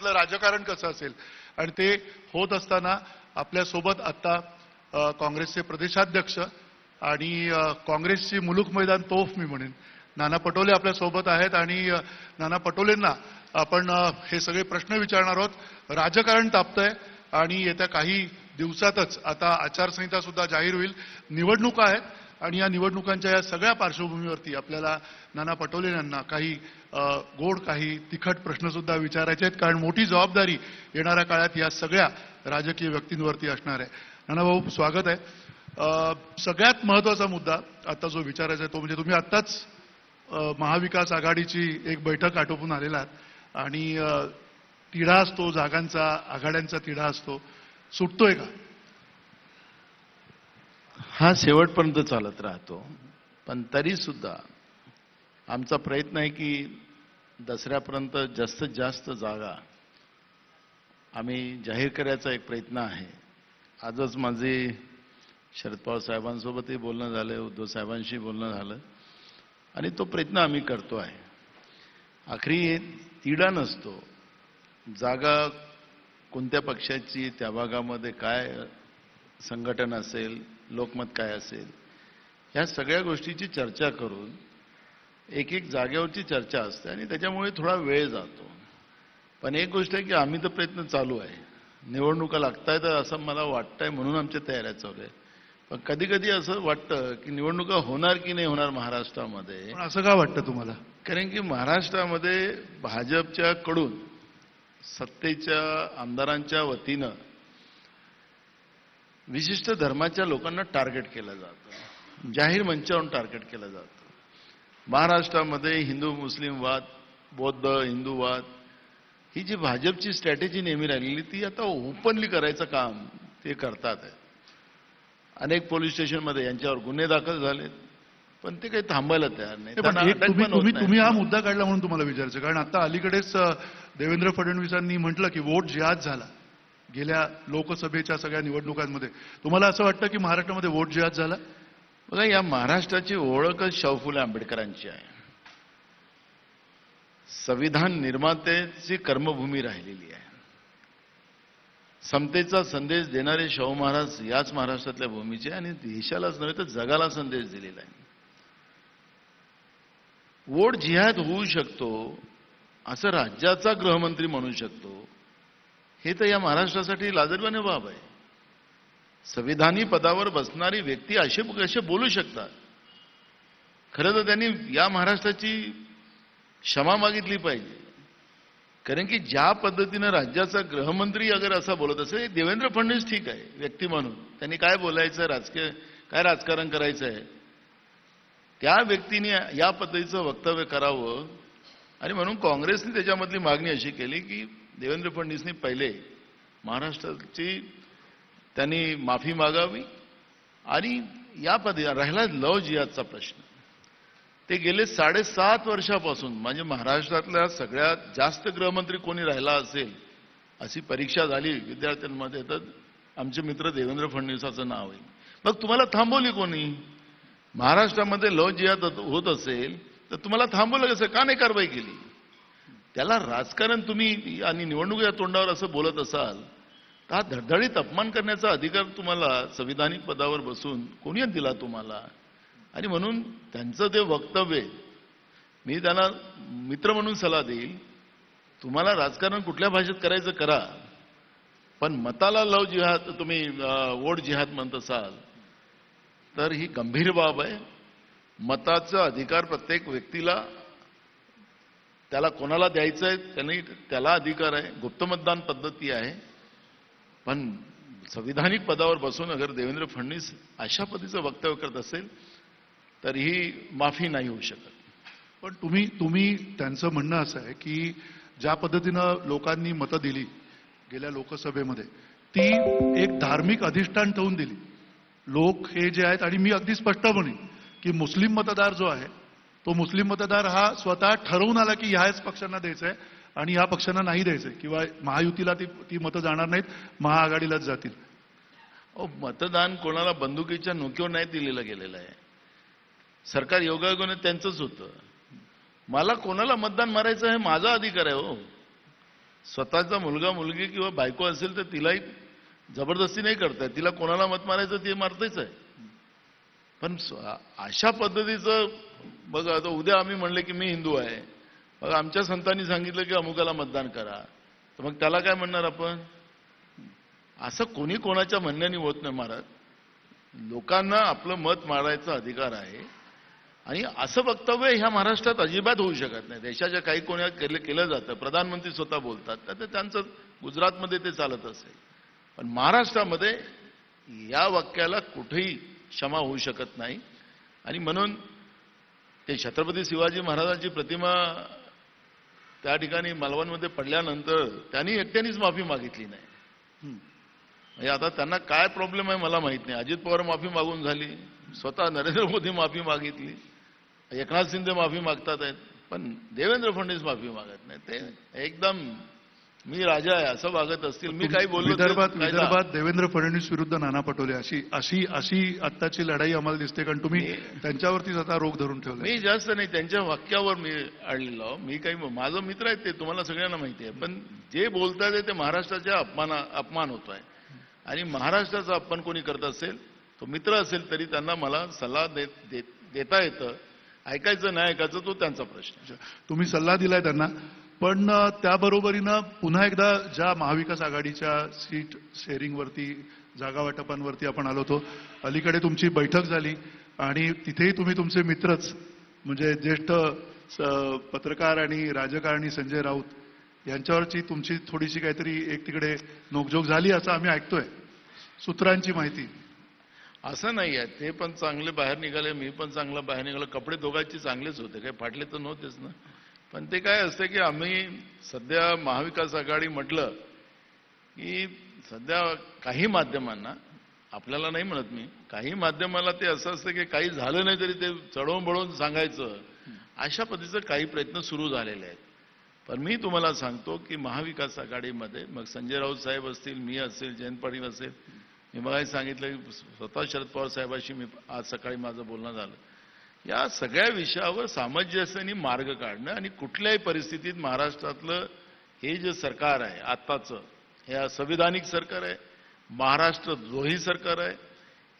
आपलं राजकारण कसं असेल? आणि ते होत असताना आपल्यासोबत आता काँग्रेसचे प्रदेशाध्यक्ष आणि काँग्रेसची मुलूक मैदान तोफ मी म्हणेन. नाना पटोले आपल्यासोबत आहेत आणि नाना पटोलेंना आपण हे सगळे प्रश्न विचारणार आहोत. राजकारण तापतंय आणि येत्या काही दिवसातच आता आचारसंहिता सुद्धा जाहीर होईल. निवडणुका आहेत. आणि या निवडणुकांच्या या सगळ्या पार्श्वभूमीवरती आपल्याला नाना पटोले यांना काही गोड काही तिखट प्रश्नसुद्धा विचारायचे आहेत. कारण मोठी जबाबदारी येणाऱ्या काळात या सगळ्या राजकीय व्यक्तींवरती असणार आहे. नाना भाऊ स्वागत आहे. सगळ्यात महत्त्वाचा मुद्दा आता जो विचारायचा आहे तो म्हणजे तुम्ही आत्ताच महाविकास आघाडीची एक बैठक आटोपून आलेला आहात. आणि तिढा असतो जागांचा आघाड्यांचा तिढा असतो. सुटतोय का? हा शेवटपर्यंत चालत राहतो. पण तरीसुद्धा आमचा प्रयत्न आहे की दसऱ्यापर्यंत जास्तीत जास्त जागा आम्ही जाहीर करायचा एक प्रयत्न आहे. आजच माझे शरद पवार साहेबांसोबतही बोलणं झालं उद्धव साहेबांशी बोलणं झालं आणि तो प्रयत्न आम्ही करतो आहे. आखरी तिडा तिढा नसतो. जागा कोणत्या पक्षाची त्या भागामध्ये काय संघटन असेल लोकमत काय असेल? ह्या सगळ्या गोष्टीची चर्चा करून एक एक जागेवरची चर्चा असते आणि त्याच्यामुळे थोडा वेळ जातो. पण एक गोष्ट आहे की आम्ही तर प्रयत्न चालू आहे. निवडणुका लागतायत असं मला वाटतंय म्हणून आमच्या तयाऱ्या चालू आहे पण कधी कधी असं वाटतं की निवडणुका होणार की नाही होणार महाराष्ट्रामध्ये? असं का वाटतं तुम्हाला? कारण की महाराष्ट्रामध्ये भाजपच्या कडून सत्तेच्या आमदारांच्या वतीनं विशिष्ट धर्माच्या लोकांना टार्गेट केलं जातं. जाहीर मंचावरून टार्गेट केलं जातं. महाराष्ट्रामध्ये हिंदू मुस्लिम वाद बौद्ध हिंदूवाद ही जी भाजपची स्ट्रॅटेजी नेहमी राहिलेली ती आता ओपनली करायचं काम ते करतात. आहे अनेक पोलीस स्टेशनमध्ये यांच्यावर गुन्हे दाखल झालेत पण ते काही थांबायला तयार नाही. तुम्ही हा मुद्दा काढला म्हणून तुम्हाला विचारायचं कारण आता अलीकडेच देवेंद्र फडणवीसांनी म्हटलं की वोट जिहाद झाला. गेल्या लोकसभेच्या सगळ्या निवडणुकांमध्ये तुम्हाला असं वाटतं की महाराष्ट्रामध्ये वोट जिहाद झाला? बघा या महाराष्ट्राची ओळखच शाहफुले आंबेडकरांची आहे. संविधान निर्मात्याची कर्मभूमी राहिलेली आहे. समतेचा संदेश देणारे शाहू महाराज याच महाराष्ट्रातल्या भूमीचे आणि देशालाच नव्हे तर जगाला संदेश दिलेला आहे. वोट जिहाद होऊ शकतो असं राज्याचा गृहमंत्री म्हणू शकतो. हे तर या महाराष्ट्रासाठी लाजरवाने बाब आहे. संविधानी पदावर बसणारी व्यक्ती असे कसे बोलू शकतात? खरं तर त्यांनी या महाराष्ट्राची क्षमा मागितली पाहिजे. कारण की ज्या पद्धतीनं राज्याचा गृहमंत्री अगर असा बोलत असेल देवेंद्र फडणवीस ठीक आहे व्यक्ती म्हणून. त्यांनी काय बोलायचं राजकीय काय राजकारण करायचं आहे त्या व्यक्तीने या पद्धतीचं वक्तव्य करावं. आणि म्हणून काँग्रेसने त्याच्यामधली मागणी अशी केली की देवेंद्र फडणवीसने पहिले महाराष्ट्राची त्यांनी माफी मागावी आणि या पद्धती राहिला लव जिहादचा प्रश्न. ते गेले साडेसात वर्षापासून म्हणजे महाराष्ट्रातल्या सगळ्यात जास्त गृहमंत्री कोणी राहिला असेल अशी परीक्षा झाली विद्यार्थ्यांमध्ये तर आमचे मित्र देवेंद्र फडणवीसाचं नाव आहे. मग तुम्हाला थांबवली कोणी? महाराष्ट्रामध्ये लव जिहाद होत असेल तर तुम्हाला थांबवलं कसं? का नाही कारवाई केली? त्याला राजकारण तुम्ही आणि निवडणुकीच्या तोंडावर असं बोलत असाल तर हा धडधडीत अपमान करण्याचा अधिकार तुम्हाला संविधानिक पदावर बसून कोणी दिला तुम्हाला? आणि म्हणून त्यांचं ते वक्तव्य मी त्यांना मित्र म्हणून सल्ला देईल तुम्हाला राजकारण कुठल्या भाषेत करायचं करा पण मताला लव जिहाद तुम्ही वोट जिहाद म्हणत असाल तर ही गंभीर बाब आहे. मताचा अधिकार प्रत्येक व्यक्तीला त्याला कोणाला द्यायचं आहे त्यांनी त्याला अधिकार आहे गुप्त मतदान पद्धती आहे. पण संविधानिक पदावर बसून अगर देवेंद्र फडणवीस अशा पद्धतीचं वक्तव्य करत असेल तर ही माफी नाही होऊ शकत. पण तुम्ही तुम्ही त्यांचं म्हणणं असं आहे की ज्या पद्धतीनं लोकांनी मतं दिली गेल्या लोकसभेमध्ये ती एक धार्मिक अधिष्ठान ठेवून दिली. लोक हे जे आहेत आणि मी अगदी स्पष्ट म्हणेन की मुस्लिम मतदार जो आहे तो मुस्लिम मतदार हा स्वतः ठरवून आला की ह्याच पक्षांना द्यायचं आहे आणि ह्या पक्षांना नाही द्यायचंय. किंवा महायुतीला ती ती मतं जाणार नाहीत महाआघाडीलाच जातील. अहो, मतदान कोणाला बंदुकीच्या नोक्यावर नाही दिलेलं गेलेलं आहे. सरकार योगायोगाने त्यांचंच होतं. मला कोणाला मतदान मारायचं हे माझा अधिकार आहे हो. स्वतःचा मुलगा मुलगी किंवा बायको असेल तर तिलाही जबरदस्ती नाही करताय तिला कोणाला मत मारायचं ते मारतेच आहे. पण अशा पद्धतीचं बघा आता उद्या आम्ही म्हणले की मी हिंदू आहे. मग आमच्या संतांनी सांगितलं की अमुकाला मतदान करा. तर मग त्याला काय म्हणणार आपण? असं कोणी कोणाच्या म्हणण्याने होत नाही महाराज. लोकांना आपलं मत मारायचा अधिकार आहे. आणि असं वक्तव्य ह्या महाराष्ट्रात अजिबात होऊ शकत नाही. देशाच्या काही कोणा केलं केलं जातं. प्रधानमंत्री स्वतः बोलतात. तर त्यांचं गुजरातमध्ये ते चालत असेल. पण महाराष्ट्रामध्ये या वाक्याला कुठेही क्षमा होऊ शकत नाही. आणि म्हणून ते छत्रपती शिवाजी महाराजांची प्रतिमा त्या ठिकाणी मालवणमध्ये पडल्यानंतर त्यांनी एकट्यानेच माफी मागितली नाही. म्हणजे आता त्यांना काय प्रॉब्लेम आहे मला माहीत नाही. अजित पवार माफी मागून झाली. स्वतः नरेंद्र मोदी माफी मागितली. एकनाथ शिंदे माफी मागतात आहेत. पण देवेंद्र फडणवीस माफी मागत नाही ते एकदम मी राजा आहे असं वागत असतील. मी काही बोललो विदर्भात. विदर्भात देवेंद्र फडणवीस विरुद्ध नाना पटोले अशी अशी अशी आत्ताची लढाई आम्हाला दिसते कारण तुम्ही त्यांच्यावरतीच आता रोग धरून ठेवला मी जास्त नाही त्यांच्या वाक्यावर मी आहो. मी काही माझं मित्र आहेत ते तुम्हाला सगळ्यांना माहिती आहे. पण जे बोलतात ते महाराष्ट्राच्या अपमाना अपमान होत आहे आणि महाराष्ट्राचा अपमान कोणी करत असेल तो मित्र असेल तरी त्यांना मला सल्ला देत- देता येतं. ऐकायचं नाही ऐकायचं तो त्यांचा प्रश्न तुम्ही सल्ला दिलाय त्यांना. पण त्याबरोबरीनं पुन्हा एकदा ज्या महाविकास आघाडीच्या सीट शेअरिंगवरती जागा वाटपांवरती आपण आलो होतो अलीकडे तुमची बैठक झाली आणि तिथेही तुम्ही तुमचे मित्रच म्हणजे ज्येष्ठ स- पत्रकार आणि राजकारणी संजय राऊत यांच्यावरची तुमची थोडीशी काहीतरी एक तिकडे नोकझोक झाली असं आम्ही ऐकतोय सूत्रांची माहिती. असं नाही आहे. ते पण चांगले बाहेर निघाले मी पण चांगलं बाहेर निघालो. कपडे दोघांचे चांगलेच होते. काही फाटले तर नव्हतेच ना. पण ते काय असतं की आम्ही सध्या महाविकास आघाडी म्हटलं की सध्या काही माध्यमांना आपल्याला नाही म्हणत मी काही माध्यमाला ते असं असतं की काही झालं नाही तरी ते चढवून बळवून सांगायचं. अशा पद्धतीचं काही प्रयत्न सुरू झालेले आहेत. पण मी तुम्हाला सांगतो की महाविकास आघाडीमध्ये मग संजय राऊत साहेब असतील मी असेल जयंत पाटील असेल मी मग सांगितलं की स्वतः शरद पवार साहेबाशी मी आज सकाळी माझं बोलणं झालं. या सगळ्या विषयावर सामंजस्याने मार्ग काढणं आणि कुठल्याही परिस्थितीत महाराष्ट्रातलं हे जे सरकार आहे आत्ताचं हे संविधानिक सरकार आहे महाराष्ट्र द्रोही सरकार आहे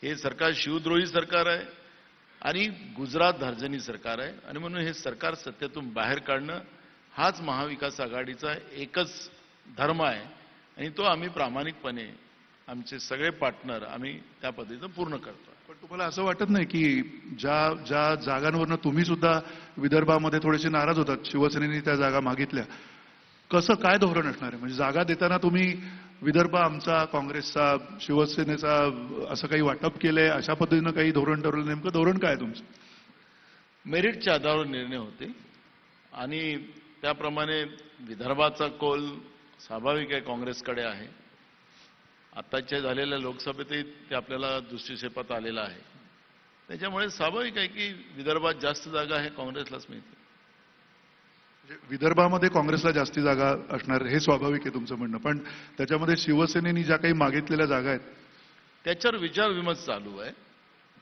हे सरकार शिवद्रोही सरकार आहे आणि गुजरात धार्जनी सरकार आहे. आणि म्हणून हे सरकार सत्तेतून बाहेर काढणं हाच महाविकास आघाडीचा एकच धर्म आहे आणि तो आम्ही प्रामाणिकपणे आमचे सगळे पार्टनर आम्ही त्या पद्धतीनं पूर्ण करतो. पण तुम्हाला असं वाटत नाही की ज्या ज्या जागांवरनं तुम्ही सुद्धा विदर्भामध्ये थोडेसे नाराज होतात शिवसेनेने त्या जागा मागितल्या कसं काय धोरण असणार आहे? म्हणजे जागा देताना तुम्ही विदर्भ आमचा काँग्रेसचा शिवसेनेचा असं काही वाटप केलंय अशा पद्धतीनं काही धोरण ठरवलं नेमकं धोरण काय तुमचं? मेरिटच्या आधारावर निर्णय होते. आणि त्याप्रमाणे विदर्भाचा कोल स्वाभाविक आहे काँग्रेसकडे आहे. आत्ताच्या झालेल्या लोकसभेतही ते आपल्याला दृष्टिक्षेपात आलेलं आहे. त्याच्यामुळे स्वाभाविक आहे की विदर्भात जास्त जागा आहे काँग्रेसलाच मिळते. म्हणजे विदर्भामध्ये काँग्रेसला जास्ती जागा असणार हे स्वाभाविक आहे तुमचं म्हणणं. पण त्याच्यामध्ये शिवसेनेनी ज्या काही मागितलेल्या जागा आहेत त्याच्यावर विचार विमर्श चालू आहे.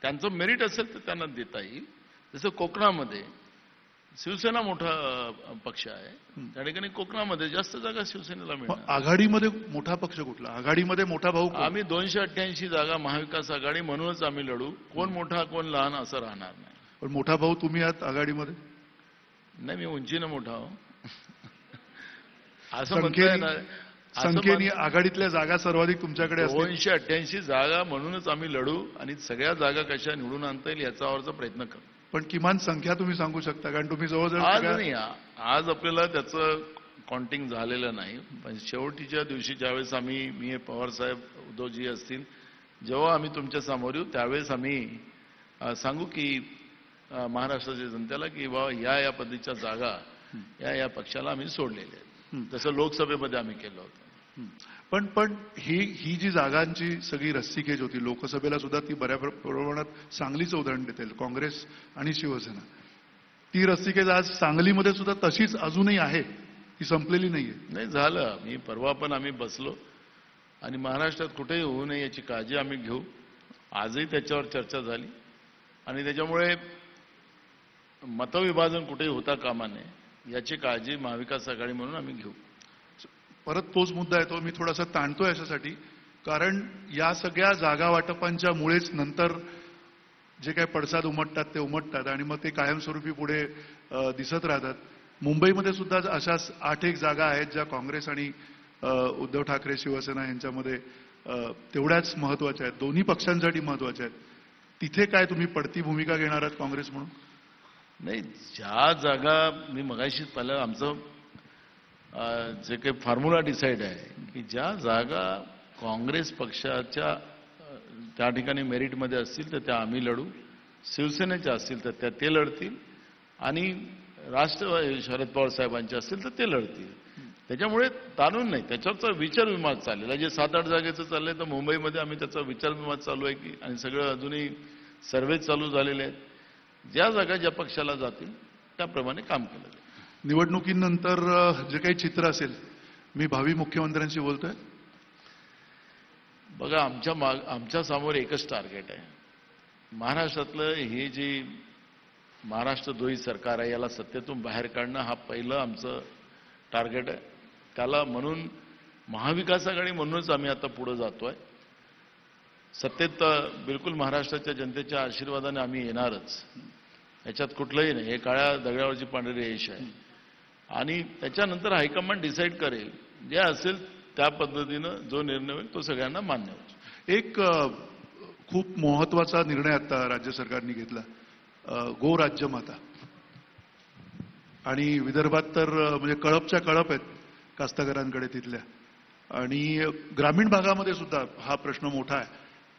त्यांचं मेरिट असेल तर त्यांना देता येईल. जसं कोकणामध्ये शिवसेना मोठा पक्ष आहे. त्या ठिकाणी कोकणामध्ये जास्त जागा शिवसेनेला मिळणार. आघाडीमध्ये मोठा पक्ष कुठला? आघाडीमध्ये मोठा भाऊ? आम्ही दोनशे अठ्ठ्याऐंशी जागा महाविकास आघाडी म्हणूनच आम्ही लढू. कोण मोठा कोण लहान असं राहणार नाही. पण मोठा भाऊ तुम्ही आहात आघाडीमध्ये? नाही मी उंचीनं मोठा हो असं म्हणताय संख्येने आघाडीतल्या जागा सर्वाधिक तुमच्याकडे दोनशे अठ्ठ्याऐंशी जागा म्हणूनच आम्ही लढू आणि सगळ्या जागा कशा निवडून आणता येईल याच्यावरचा प्रयत्न करू. पण किमान संख्या तुम्ही सांगू शकता कारण तुम्ही जवळजवळ आज नाही आज आपल्याला त्याचं काउंटिंग झालेलं नाही पण शेवटीच्या दिवशी ज्यावेळेस आम्ही मी पवार साहेब उद्धवजी असतील जेव्हा आम्ही तुमच्यासमोर येऊ त्यावेळेस आम्ही सांगू की महाराष्ट्राच्या जनतेला की बाबा या या पद्धतीच्या जागा या या पक्षाला आम्ही सोडलेल्या आहेत. जसं लोकसभेमध्ये आम्ही केलं होतं. पण पण ही ही जी जागांची सगळी रस्सीखेच होती लोकसभेला सुद्धा ती बऱ्या प्रमाणात सांगलीचं उदाहरण देता येईल काँग्रेस आणि शिवसेना. ती रस्सीखेच आज सांगलीमध्ये सुद्धा तशीच अजूनही आहे ती संपलेली नाहीये. नाही झालं. मी परवा पण आम्ही बसलो. आणि महाराष्ट्रात कुठेही होऊ नये याची काळजी आम्ही घेऊ. आजही त्याच्यावर चर्चा झाली. आणि त्याच्यामुळे मतविभाजन कुठेही होता कामा नये याची काळजी महाविकास आघाडी म्हणून आम्ही घेऊ. परत तोच मुद्दा येतो मी थोडासा ताणतोय याच्यासाठी. कारण या सगळ्या जागा वाटपांच्या मुळेच नंतर जे काही पडसाद उमटतात ते उमटतात आणि मग ते कायमस्वरूपी पुढे दिसत राहतात. मुंबईमध्ये सुद्धा अशाच आठ एक जागा आहेत ज्या काँग्रेस आणि उद्धव ठाकरे शिवसेना यांच्यामध्ये तेवढ्याच महत्त्वाच्या आहेत. दोन्ही पक्षांसाठी महत्त्वाच्या आहेत. तिथे काय तुम्ही पडती भूमिका घेणार आहात काँग्रेस म्हणून? नाही ज्या जागा मी मगाशी पाहिलं आमचं जे काही फॉर्म्युला डिसाईड आहे की ज्या जागा काँग्रेस पक्षाच्या त्या ठिकाणी मेरिटमध्ये असतील तर त्या आम्ही लढू. शिवसेनेच्या असतील तर त्या ते लढतील. आणि राष्ट्रवादी शरद पवार साहेबांचे असतील तर ते लढतील. त्याच्यामुळे ताणून नाही. त्याच्यावरचा विचार विमा चाललेला जे सात आठ जागेचं चाललंय तर मुंबईमध्ये आम्ही त्याचा विचार विमा चालू आहे की आणि सगळं अजूनही सर्वे चालू झालेले आहेत. ज्या जागा ज्या पक्षाला जातील त्याप्रमाणे काम केलं निवडणुकीनंतर जे काही चित्र असेल मी भावी मुख्यमंत्र्यांशी बोलतोय. बघा आमच्या माग आमच्यासमोर एकच टार्गेट आहे. महाराष्ट्रातलं हे जे महाराष्ट्र द्रोही सरकार आहे याला सत्तेतून बाहेर काढणं हा पहिलं आमचं टार्गेट आहे. त्याला म्हणून महाविकास आघाडी म्हणूनच आम्ही आता पुढे जातोय. सत्तेत बिलकुल महाराष्ट्राच्या जनतेच्या आशीर्वादाने आम्ही येणारच. याच्यात कुठलंही नाही. हे काळ्या दगडावरची पांढरी रेष आहे. आणि त्याच्यानंतर हायकमांड डिसाईड करेल. जे असेल त्या पद्धतीनं जो निर्णय होईल तो सगळ्यांना मान्य होईल. एक खूप महत्त्वाचा निर्णय आता राज्य सरकारने घेतला. अ, गो राज्यमाता आणि विदर्भात तर म्हणजे कळपच्या कळप आहेत कास्तकारांकडे तिथल्या. आणि ग्रामीण भागामध्ये सुद्धा हा प्रश्न मोठा आहे.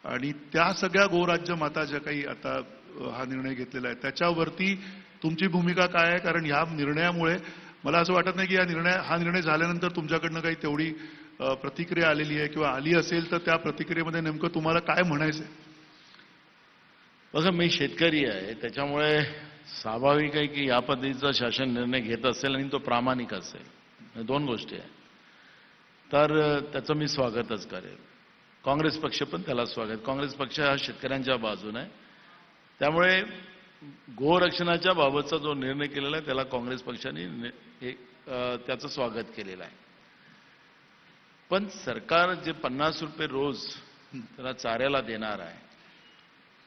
आणि त्या सगळ्या गोराज्य माता ज्या काही आता हा निर्णय घेतलेला आहे त्याच्यावरती तुमची भूमिका काय आहे? कारण ह्या निर्णयामुळे मला असं वाटत नाही की या निर्णय हा निर्णय झाल्यानंतर तुमच्याकडनं काही तेवढी प्रतिक्रिया आलेली आहे किंवा आली असेल तर त्या प्रतिक्रियेमध्ये नेमकं तुम्हाला काय म्हणायचं आहे बघा मी शेतकरी आहे त्याच्यामुळे स्वाभाविक आहे की या पद्धतीचा शासन निर्णय घेत असेल आणि तो प्रामाणिक असेल. दोन गोष्टी आहे तर त्याचं मी स्वागतच करेल काँग्रेस पक्ष पण त्याला स्वागत काँग्रेस पक्ष हा शेतकऱ्यांच्या बाजूने आहे. त्यामुळे गोरक्षणाच्या बाबतचा जो निर्णय केलेला आहे त्याला काँग्रेस पक्षाने त्याचं स्वागत केलेलं आहे. पण सरकार जे पन्नास रुपये रोज त्याला चाऱ्याला देणार आहे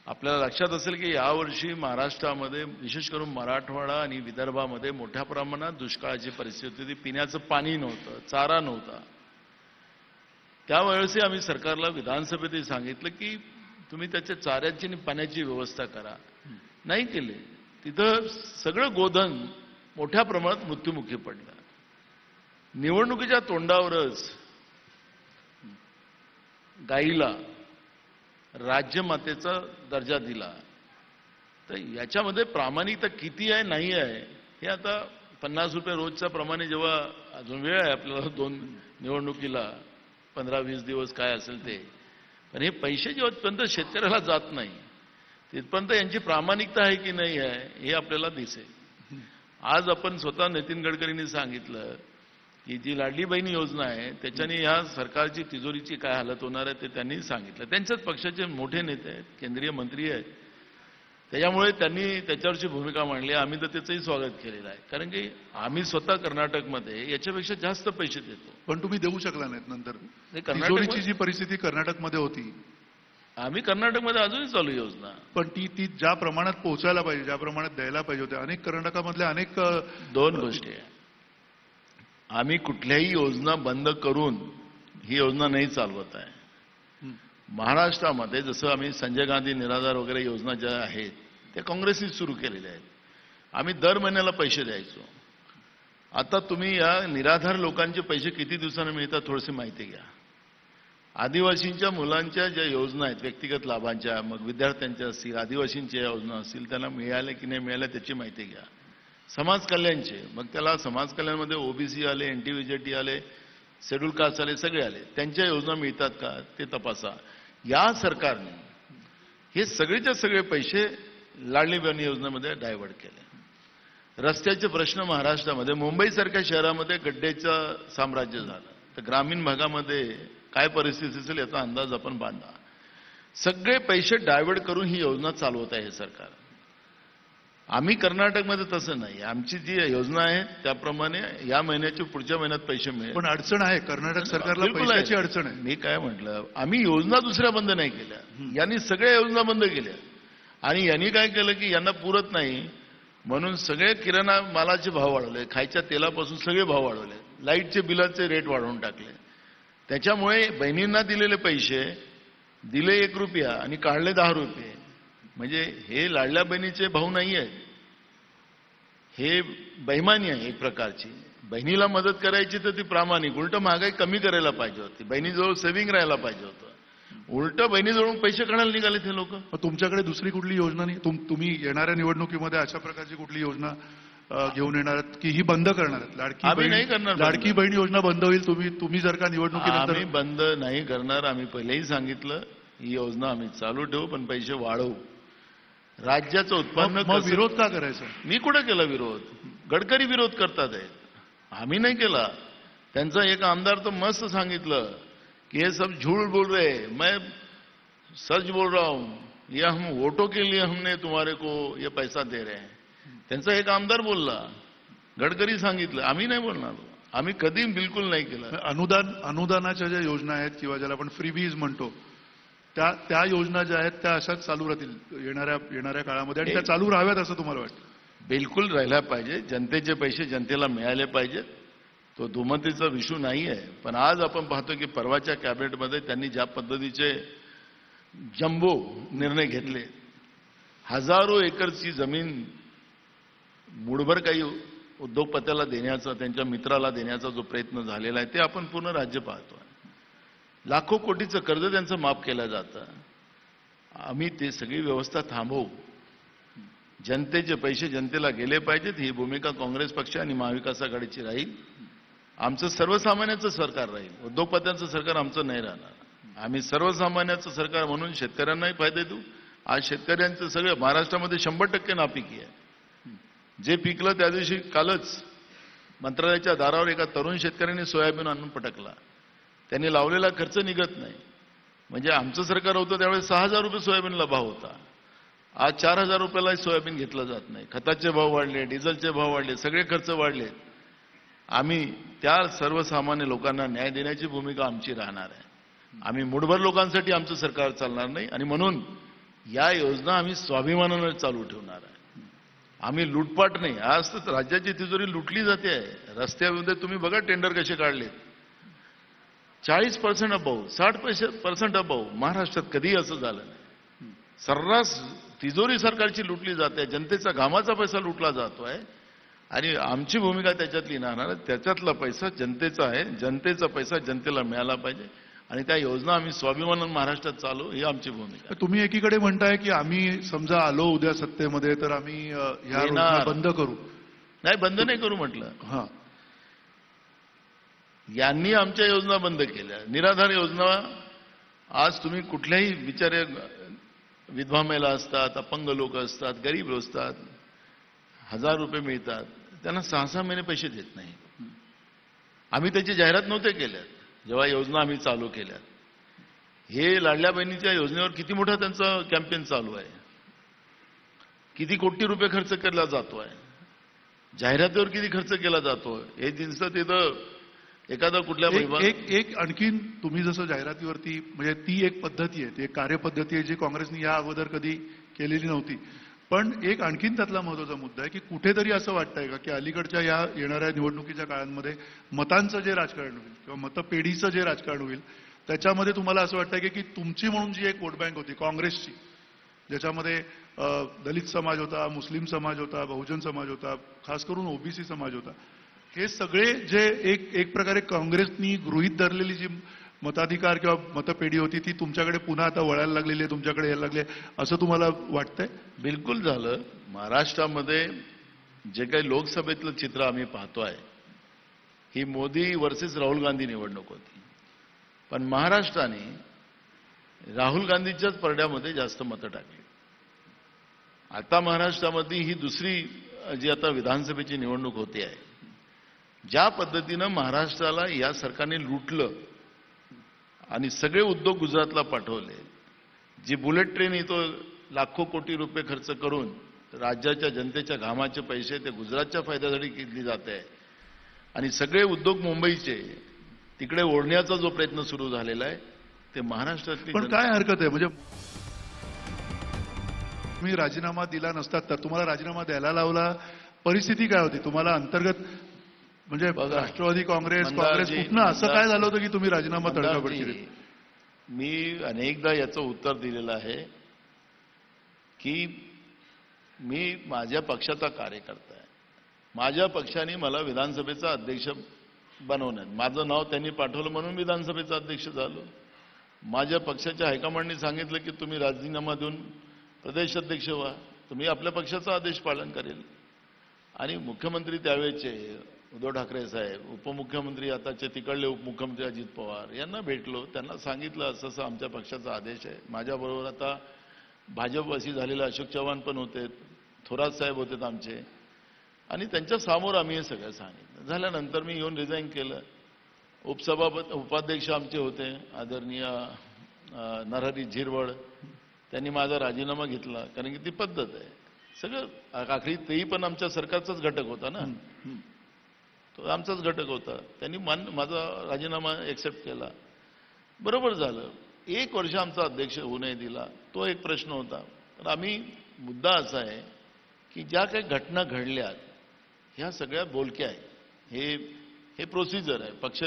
आपल्याला लक्षात असेल की यावर्षी महाराष्ट्रामध्ये विशेष करून मराठवाडा आणि विदर्भामध्ये मोठ्या प्रमाणात दुष्काळाची परिस्थिती होती. पिण्याचं पाणी नव्हतं चारा नव्हता. त्यावेळेसही आम्ही सरकारला विधानसभेतही सांगितलं की तुम्ही त्याच्या चाऱ्याची आणि पाण्याची व्यवस्था करा. नाही केले. तिथं सगळं गोधन मोठ्या प्रमाणात मृत्युमुखी पडलं. निवडणुकीच्या तोंडावरच गाईला राज्यमातेचा दर्जा दिला. तर याच्यामध्ये प्रामाणिकता किती आहे नाही आहे हे आता पन्नास रुपये रोजच्या प्रमाणे जेव्हा अजून वेळ आहे आपल्याला दोन निवडणुकीला पंधरा वीस दिवस काय असेल ते. पण हे पैसे जेव्हापर्यंत शेतकऱ्याला जात नाही तिथपर्यंत यांची प्रामाणिकता आहे की नाही आहे हे आपल्याला दिसेल. आज आपण स्वतः नितीन गडकरींनी सांगितलं की जी लाडली बहीण योजना आहे त्याच्याने ह्या सरकारची तिजोरीची काय हालत होणार आहे ते त्यांनी सांगितलं. त्यांच्याच पक्षाचे मोठे नेते आहेत केंद्रीय मंत्री आहेत. त्याच्यामुळे त्यांनी त्याच्यावरची भूमिका मांडली. आम्ही तर त्याचंही स्वागत केलेलं आहे. कारण की आम्ही स्वतः कर्नाटकमध्ये याच्यापेक्षा जास्त पैसे देतो. पण तुम्ही देऊ शकला नाहीत नंतर. तिजोरीची जी परिस्थिती कर्नाटकमध्ये होती आम्ही कर्नाटकमध्ये अजूनही चालू योजना. पण ती ती ज्या प्रमाणात पोहोचायला पाहिजे ज्या प्रमाणात द्यायला पाहिजे होत्या अनेक कर्नाटकामधल्या अनेक दोन गोष्टी आहे. आम्ही कुठल्याही योजना बंद करून ही योजना नाही चालवत आहे. महाराष्ट्रामध्ये जसं आम्ही संजय गांधी निराधार वगैरे योजना ज्या आहेत त्या काँग्रेसने सुरू केलेल्या आहेत. आम्ही दर महिन्याला पैसे द्यायचो. आता तुम्ही या निराधार लोकांचे पैसे किती दिवसांनी मिळतात थोडीशी माहिती घ्या. आदिवासींच्या मुलांच्या ज्या योजना आहेत व्यक्तिगत लाभांच्या मग विद्यार्थ्यांच्या असतील आदिवासींच्या योजना असतील त्यांना मिळाल्या की नाही मिळाल्या त्याची माहिती घ्या. समाज कल्याणचे मग त्याला समाज कल्याणमध्ये ओबीसी आले एन टी व्हीजेटी आले शेड्यूल कास्ट आले सगळे आले. त्यांच्या योजना मिळतात का? ते तपासा. या सरकारने हे सगळेच्या सगळे पैसे लाडली बहीण योजनेमध्ये डायव्हर्ट केले. रस्त्याचे प्रश्न महाराष्ट्रामध्ये मुंबईसारख्या शहरामध्ये गड्डेचं साम्राज्य झालं. तर ग्रामीण भागामध्ये काय परिस्थिती असेल याचा अंदाज आपण बांधा. सगळे पैसे डायव्हर्ट करून ही योजना चालवत आहे हे सरकार. आम्ही कर्नाटकमध्ये तसं नाही. आमची जी योजना आहे त्याप्रमाणे या महिन्याच्या पुढच्या महिन्यात पैसे मिळेल. पण अडचण आहे. कर्नाटक सरकारला. पैशाची अडचण आहे. मी काय म्हटलं? आम्ही योजना दुसऱ्या बंद नाही केल्या. यांनी सगळ्या योजना बंद केल्या. आणि यांनी काय केलं की यांना पुरत नाही. म्हणून सगळे किराणा मालाचे भाव वाढवले. खायच्या तेलापासून सगळे भाव वाढवले. लाईटचे बिलाचे रेट वाढवून टाकले. त्याच्यामुळे बहिणींना दिलेले पैसे दिले एक रुपया आणि काढले दहा रुपये. म्हणजे हे लाडल्या बहिणीचे भाऊ नाही आहेत हे बैमानी आहे एक प्रकारची. बहिणीला मदत करायची तर ती प्रामाणिक उलट महागाई कमी करायला पाहिजे होती. बहिणीजवळ सेव्हिंग राहायला पाहिजे होतं. उलट बहिणीजवळून पैसे काढायला निघाले ते लोक. तुमच्याकडे दुसरी कुठली योजना नाही? तुम- तुम्ही येणाऱ्या निवडणुकीमध्ये अशा प्रकारची कुठली योजना घेऊन येणार आहात की ही बंद करणार आहेत. लाडकी नाही बहीण करणार. लाडकी बहीण योजना बंद होईल तुम्ही तुम्ही जर का निवडणुकीनंतर बंद नाही करणार आम्ही पहिलेही सांगितलं ही योजना आम्ही चालू ठेवू पण पैसे वाढवू. राज्याचं उत्पन्न विरोध का करायचा? मी कुठे केला विरोध? गडकरी विरोध करतात आहेत आम्ही नाही केला. त्यांचा एक आमदार तर मस्त सांगितलं कि ये सब झूठ बोल रहे. मैं सच बोल रहा हूं. ये हम वोटों के लिए हमने तुम्हारे को ये पैसा दे रहे हैं. त्यांचा एक आमदार बोलला. गडकरी सांगितलं. आम्ही नाही बोलणार. आम्ही कधी बिलकुल नाही केलं. अनुदान अनुदानाच्या ज्या योजना आहेत किंवा ज्याला आपण फ्रीबीज म्हणतो त्या त्या योजना ज्या आहेत त्या अशाच चालू राहतील येणाऱ्या येणाऱ्या काळामध्ये आणि त्या चालू राहाव्यात असं तुम्हाला वाटतं? बिलकुल राहिला पाहिजे. जनतेचे पैसे जनतेला मिळाले पाहिजेत. तो दुमतीचा विषू नाही आहे. पण आज आपण पाहतो की परवाच्या कॅबिनेटमध्ये त्यांनी ज्या पद्धतीचे जम्बो निर्णय घेतले हजारो एकरची जमीन मुठभर काही उद्योगपत्याला देण्याचा त्यांच्या मित्राला देण्याचा जो प्रयत्न झालेला आहे ते आपण पूर्ण राज्य पाहतो. लाखो कोटीचं कर्ज त्यांचं माफ केलं जातं. आम्ही ते सगळी व्यवस्था थांबवू. जनतेचे पैसे जनतेला गेले पाहिजेत ही भूमिका काँग्रेस पक्ष आणि महाविकास आघाडीची राहील. आमचं सर्वसामान्याचं सरकार राहील. उद्योगपत्यांचं सरकार आमचं नाही राहणार. आम्ही सर्वसामान्याचं सरकार म्हणून शेतकऱ्यांनाही फायदे देऊ. आज शेतकऱ्यांचं सगळं महाराष्ट्रामध्ये शंभर टक्के नापिकी आहे. जे पिकलं त्या दिवशी कालच मंत्रालयाच्या दारावर एका तरुण शेतकऱ्याने सोयाबीन आणून पटकला. त्यांनी लावलेला खर्च निघत नाही. म्हणजे आमचं सरकार होतं त्यावेळेस सहा हजार रुपये सोयाबीनला भाव होता. आज चार हजार रुपयाला सोयाबीन घेतलं जात नाही. खताचे भाव वाढले डिझेलचे भाव वाढले सगळे खर्च वाढले. आम्ही त्या सर्वसामान्य लोकांना न्याय देण्याची भूमिका आमची राहणार आहे. आम्ही मुठभर लोकांसाठी आमचं सरकार चालणार नाही आणि म्हणून या योजना आम्ही स्वाभिमानानं चालू ठेवणार आहे. आम्ही लुटपाट नाही. आज तर राज्याची तिजोरी लुटली जाते. आहे रस्त्यामध्ये तुम्ही बघा टेंडर कसे काढले चाळीस पर्सेंट अभाऊ साठ पैसे पर्सेंट अभाऊ महाराष्ट्रात कधीही असं झालं नाही. सर्रास तिजोरी सरकारची लुटली जाते. जनतेचा घामाचा पैसा लुटला जातो आहे आणि आमची भूमिका त्याच्यातली राहणार त्याच्यातला पैसा जनतेचा आहे. जनतेचा पैसा जनतेला मिळाला पाहिजे. आणि त्या योजना आम्ही स्वाभिमानानं महाराष्ट्रात चालू ही आमची भूमिका. तुम्ही एकीकडे म्हणताय की आम्ही समजा आलो उद्या सत्तेमध्ये तर आम्ही ह्या बंद करू. नाही बंद नाही करू म्हटलं. हा. यांनी आमच्या योजना बंद केल्या. निराधार योजना आज तुम्ही कुठल्याही बिचारे विधवा महिला असतात अपंग लोक असतात गरीब असतात हजार रुपये मिळतात त्यांना सहा सहा महिने पैसे देत नाही. आम्ही त्याची जाहिरात नव्हते केल्यात. जेव्हा योजना आम्ही चालू केल्यात हे लाडल्या बहिणीच्या योजनेवर किती मोठा त्यांचा कॅम्पेन चालू आहे? किती कोटी रुपये खर्च केला जातो आहे जाहिरातीवर किती खर्च केला जातो हे दिसतं तिथं एखादा कुठल्या एक एक एक आणखीन तुम्ही जसं जाहिरातीवरती म्हणजे ती एक पद्धती आहे ती एक कार्यपद्धती आहे जी काँग्रेसने या अगोदर कधी केलेली नव्हती. पण एक आणखीन त्यातला महत्त्वाचा मुद्दा आहे की कुठेतरी असं वाटतंय का की अलीकडच्या या येणाऱ्या निवडणुकीच्या काळांमध्ये मतांचं जे राजकारण होईल किंवा मतपेढीचं जे राजकारण होईल त्याच्यामध्ये तुम्हाला असं वाटतंय की- तुमची म्हणून जी एक वोट बँक होती काँग्रेसची ज्याच्यामध्ये दलित समाज होता मुस्लिम समाज होता बहुजन समाज होता खास करून ओबीसी समाज होता हे सगळे जे एक एक प्रकारे काँग्रेसनी गृहीत धरलेली जी मताधिकार किंवा मतपेढी होती ती तुमच्याकडे पुन्हा आता वळायला लागलेली आहे तुमच्याकडे यायला लागली आहे. असं तुम्हाला वाटतंय? बिलकुल झालं. महाराष्ट्रामध्ये जे काही लोकसभेतलं चित्र आम्ही पाहतोय ही मोदी वर्सेस राहुल गांधी निवडणूक होती. पण महाराष्ट्राने राहुल गांधीच्याच परड्यामध्ये जास्त मतं टाकली. आता महाराष्ट्रामध्ये ही दुसरी जी आता विधानसभेची निवडणूक होते आहे ज्या पद्धतीनं महाराष्ट्राला या सरकारने लुटलं आणि सगळे उद्योग गुजरातला पाठवले. जी बुलेट ट्रेन इथं लाखो कोटी रुपये खर्च करून राज्याच्या जनतेच्या घामाचे पैसे ते गुजरातच्या फायद्यासाठी घेतली जात. आहे आणि सगळे उद्योग मुंबईचे तिकडे ओढण्याचा जो प्रयत्न सुरू झालेला आहे ते महाराष्ट्रातली पण काय हरकत आहे? म्हणजे तुम्ही राजीनामा दिला नसतात तर तुम्हाला राजीनामा द्यायला लावला. परिस्थिती काय होती? तुम्हाला अंतर्गत म्हणजे राष्ट्रवादी काँग्रेस काँग्रेस कुठनं असं काय झालं होतं की तुम्ही राजीनामा तडकाफड केली मंदारजी, मी अनेकदा याचं उत्तर दिलेलं आहे की मी माझ्या पक्षाचा कार्यकर्ता आहे. माझ्या पक्षाने मला विधानसभेचा अध्यक्ष बनवण्यात माझं नाव त्यांनी पाठवलं म्हणून विधानसभेचा अध्यक्ष झालो. माझ्या पक्षाच्या हायकमांडनी सांगितलं की तुम्ही राजीनामा देऊन प्रदेश अध्यक्ष व्हा. तुम्ही आपल्या पक्षाचा आदेश पालन करेल. आणि मुख्यमंत्री त्यावेळेचे उद्धव ठाकरे साहेब उपमुख्यमंत्री आताचे तिकडले उपमुख्यमंत्री अजित पवार यांना भेटलो त्यांना सांगितलं असं असं आमच्या पक्षाचा आदेश आहे. माझ्याबरोबर आता भाजपवासी झालेले अशोक चव्हाण पण होते थोरात साहेब होते आमचे. आणि त्यांच्यासमोर आम्ही हे सगळं सांगितलं. झाल्यानंतर मी येऊन रिझाईन केलं. उपसभापत उपाध्यक्ष आमचे होते आदरणीय नरहरी झिरवळ. त्यांनी माझा राजीनामा घेतला कारण की ती पद्धत आहे. सगळं आखरी तेही पण आमच्या सरकारचाच घटक होता ना? तो आमचाच घटक होता. त्यांनी मान माझा राजीनामा एक्सेप्ट केला. बरोबर झालं. एक वर्ष आमचा अध्यक्ष होऊ नये दिला तो एक प्रश्न होता. तर आम्ही मुद्दा असा आहे की ज्या काही घटना घडल्यात ह्या सगळ्या बोलक्या आहे हे हे प्रोसिजर आहे. पक्ष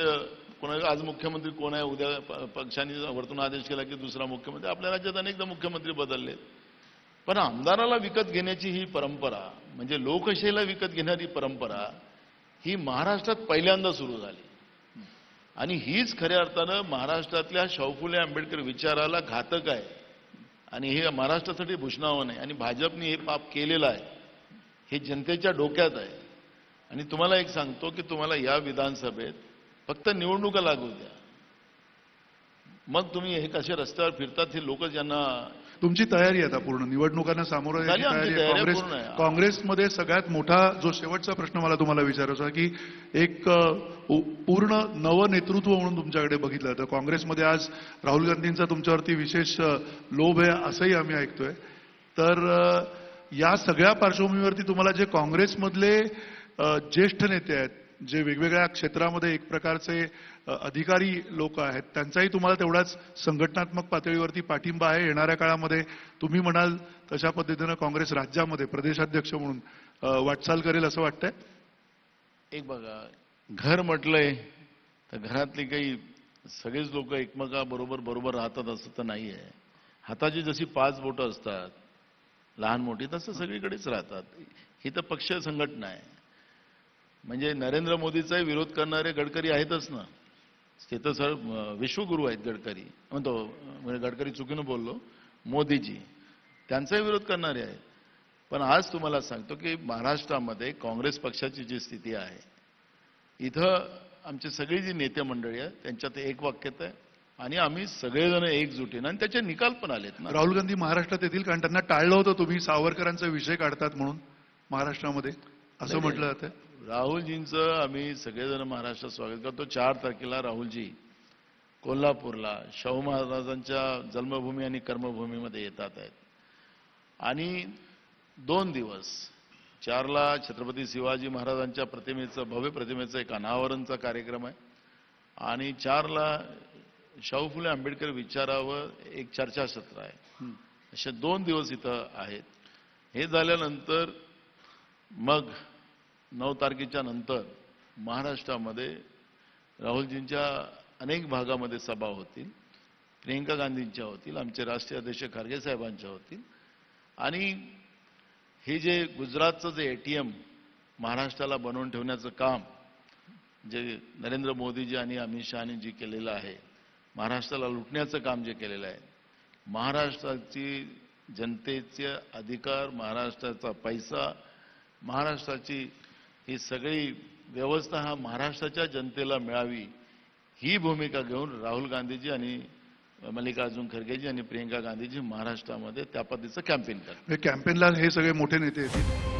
कोणा आज मुख्यमंत्री कोण आहे उद्या प- पक्षाने वरतून आदेश केला की दुसरा मुख्यमंत्री आपल्या राज्यात अनेकदा मुख्यमंत्री बदललेत. पण आमदाराला विकत घेण्याची ही परंपरा म्हणजे लोकशाहीला विकत घेणारी परंपरा ही महाराष्ट्रात पहिल्यांदा सुरू झाली. आणि हीच खऱ्या अर्थानं महाराष्ट्रातल्या शाहफुले आंबेडकर विचाराला घातक आहे. आणि हे महाराष्ट्रासाठी भूषणावं नाही आणि भाजपने हे पाप केलेलं आहे. हे जनतेच्या डोक्यात आहे. आणि तुम्हाला एक सांगतो की तुम्हाला या विधानसभेत फक्त निवडणुका लागू द्या. मग तुम्ही हे कसे रस्त्यावर फिरतात हे लोक ज्यांना तुमची तयारी आता पूर्ण. निवडणुकांना सामोरं तयारी काँग्रेस. काँग्रेसमध्ये सगळ्यात मोठा जो शेवटचा प्रश्न मला तुम्हाला विचारायचा की एक पूर्ण नवं नेतृत्व म्हणून तुमच्याकडे बघितलं तर काँग्रेसमध्ये आज राहुल गांधींचा तुमच्यावरती विशेष लोभ आहे असंही आम्ही ऐकतोय. तर या सगळ्या पार्श्वभूमीवरती तुम्हाला जे काँग्रेसमधले ज्येष्ठ नेते आहेत जे वेगवेगळ्या क्षेत्रामध्ये एक प्रकारचे अधिकारी लोक आहेत त्यांचाही तुम्हाला तेवढाच संघटनात्मक पातळीवरती पाठिंबा आहे. येणाऱ्या काळामध्ये तुम्ही म्हणाल तशा पद्धतीनं काँग्रेस राज्यामध्ये प्रदेशाध्यक्ष म्हणून वाटचाल करेल असं वाटतंय? एक बघा घर म्हटलंय तर घरातले काही सगळेच लोक एकमेकाबरोबर बरोबर राहतात असं तर नाही आहे. हाताची जशी पाच बोटं असतात लहान मोठी तसं सगळीकडेच राहतात. ही तर पक्ष संघटना आहे. म्हणजे नरेंद्र मोदीचाही विरोध करणारे गडकरी आहेतच ना. ते तर सर विश्वगुरू आहेत गडकरी. म्हणतो म्हणजे गडकरी चुकीनं बोललो मोदीजी. त्यांचाही विरोध करणारे आहेत. पण आज तुम्हाला सांगतो की महाराष्ट्रामध्ये काँग्रेस पक्षाची जी स्थिती आहे इथं आमची सगळी जी नेते मंडळी आहे त्यांच्यात एक वाक्यत आहे. आणि आम्ही सगळेजण एकजुटीनं आणि त्याचे निकाल पण आलेत ना. राहुल गांधी महाराष्ट्रात येतील कारण त्यांना टाळलं होतं तुम्ही सावरकरांचा विषय काढतात म्हणून महाराष्ट्रामध्ये. असं म्हटलं जातं. राहुलजींचं आम्ही सगळेजण महाराष्ट्रात स्वागत करतो. चार तारखेला राहुलजी कोल्हापूरला. शाहू महाराजांच्या जन्मभूमी आणि कर्मभूमीमध्ये येतात आहेत. आणि दोन दिवस चारला छत्रपती शिवाजी महाराजांच्या प्रतिमेचं भव्य प्रतिमेचं एक अनावरणचा कार्यक्रम आहे. आणि चारला शाहू फुले आंबेडकर विचारावर एक चर्चासत्र आहे. असे दोन दिवस इथं आहेत. हे झाल्यानंतर मग नऊ तारखेच्या नंतर महाराष्ट्रामध्ये राहुलजींच्या अनेक भागामध्ये सभा होतील प्रियंका गांधींच्या होतील आमचे राष्ट्रीय अध्यक्ष खारगे साहेबांच्या होतील. आणि हे जे गुजरातचं जे ए टी एम महाराष्ट्राला बनवून ठेवण्याचं काम जे नरेंद्र मोदीजी आणि अमित शहानी जे केलेलं आहे महाराष्ट्राला लुटण्याचं काम जे केलेलं आहे महाराष्ट्राची जनतेचे अधिकार महाराष्ट्राचा पैसा महाराष्ट्राची ही सगळी व्यवस्था हा महाराष्ट्राच्या जनतेला मिळावी ही भूमिका घेऊन राहुल गांधीजी आणि मल्लिकार्जुन खरगेजी आणि प्रियंका गांधीजी महाराष्ट्रामध्ये त्या पद्धतीचं कॅम्पेन करतात. म्हणजे कॅम्पेनला हे सगळे मोठे नेते येतील.